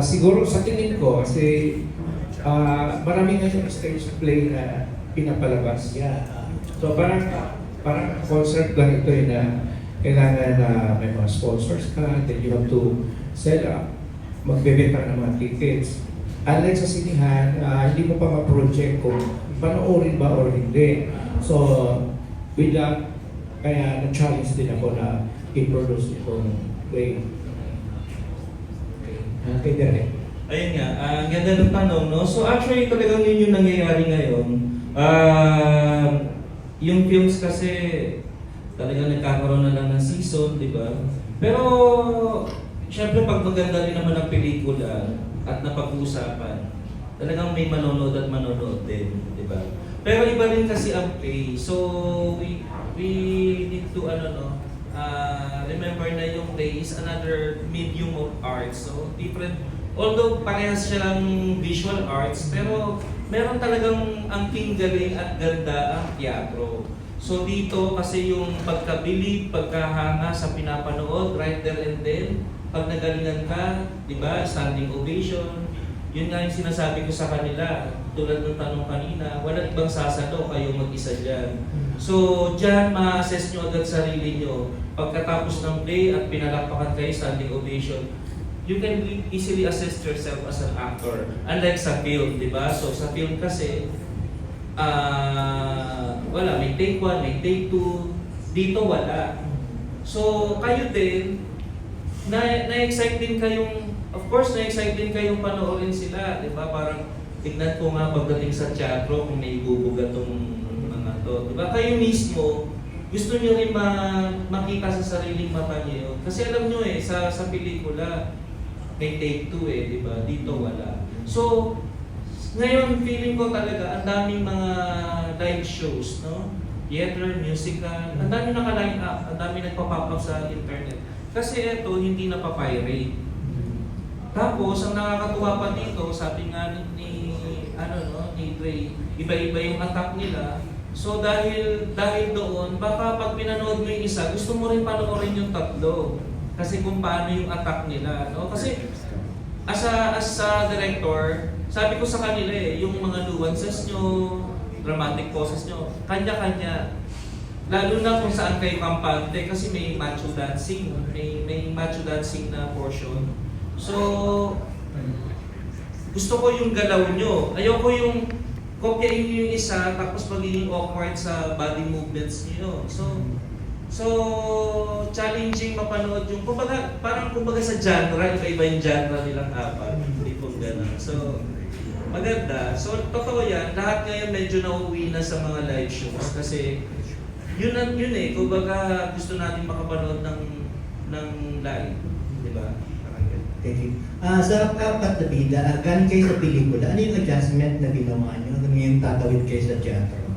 Ah, siguro sa tingin ko, kasi ah, marami ngayon stage play na pinapalabas. Yeah. ah, So parang parang concert lang ito eh, na kailangan na may mga sponsors ka, then you have to sell up, magbebenta ka ng mga tickets. Unlike sa sinihan, ah, hindi mo pa ma-project kung panoorin ba or hindi. So, with that, kaya na-challenge din ako na i-produce itong play. Ah, kay Derek. Ayun nga, ah, ang ganda ng tanong, no? So actually, talagang yun yung nangyayari ngayon. Ah, yung films kasi talagang nagkakaroon na lang ng season, di ba? Pero, syempre pag maganda rin naman ang pelikula at napag-uusapan, talagang may manonood at manonood din, di ba? Pero iba rin kasi ang play. So, we, we need to, ano no, ah, remember na yung play is another medium of art. So, different, although parehas siya lang visual arts, pero meron talagang ang galing at ganda ang teatro. So dito kasi yung pagkabilib, pagkahanga sa pinapanood, right there and then, pag nagalingan ka, di ba, standing ovation, yun nga yung sinasabi ko sa kanila, tulad ng tanong kanina, wala ibang sasalo kayo mag-isa dyan. So, dyan ma-assess nyo agad sarili nyo. Pagkatapos ng play at pinalakpakan kayo standing ovation, you can easily assess yourself as an actor. Unlike sa film, di ba? So, sa film kasi, ah wala, may take one, may take two. Dito wala. So, kayo din, na, na-excite din kayong, of course, na-excite din kayong panoorin sila, di ba? Parang, tignan ko nga pagdating sa teatro kung may ibubuga tong mga to. Di ba? Kayo mismo, gusto nyo rin ma- makita sa sariling mata yun. Kasi alam nyo eh, sa, sa pelikula, may take two eh, di ba? Dito wala. So, ngayon, feeling ko talaga, ang daming mga live shows, no? Theater, musical, ang daming naka-line up, ang daming nagpa-pop sa internet. Kasi ito, hindi na papirate. Tapos, ang nakakatuwa pa dito, sabi nga ni, ni ano no, ni Dre, iba-iba yung attack nila. So dahil dahil doon, baka pag pinanood mo yung isa, gusto mo rin panoorin yung tatlo. Kasi kung paano yung attack nila, no? Kasi as a, as a director, sabi ko sa kanila eh, yung mga nuances nyo, dramatic poses nyo, kanya-kanya. Lalo na kung saan kayo kampante kasi may macho dancing, may, may macho dancing na portion. So, gusto ko yung galaw nyo. Ayoko yung kopyain nyo yung isa tapos magiging awkward sa body movements nyo. So, so challenging mapanood yung, kumbaga, parang kumbaga sa genre, iba-iba yung genre nilang apat. Hindi po gano'n. So, maganda. So, totoo yan. Lahat ngayon medyo nauwi na sa mga live shows kasi yun ang yun eh. Kumbaga, gusto natin makapanood ng ng live. Di ba? You. Ah, sa apat na bida, ah, galing kayo sa pelikula, ano yung adjustment na ginawa nyo nung yung tatawid kayo sa teatro?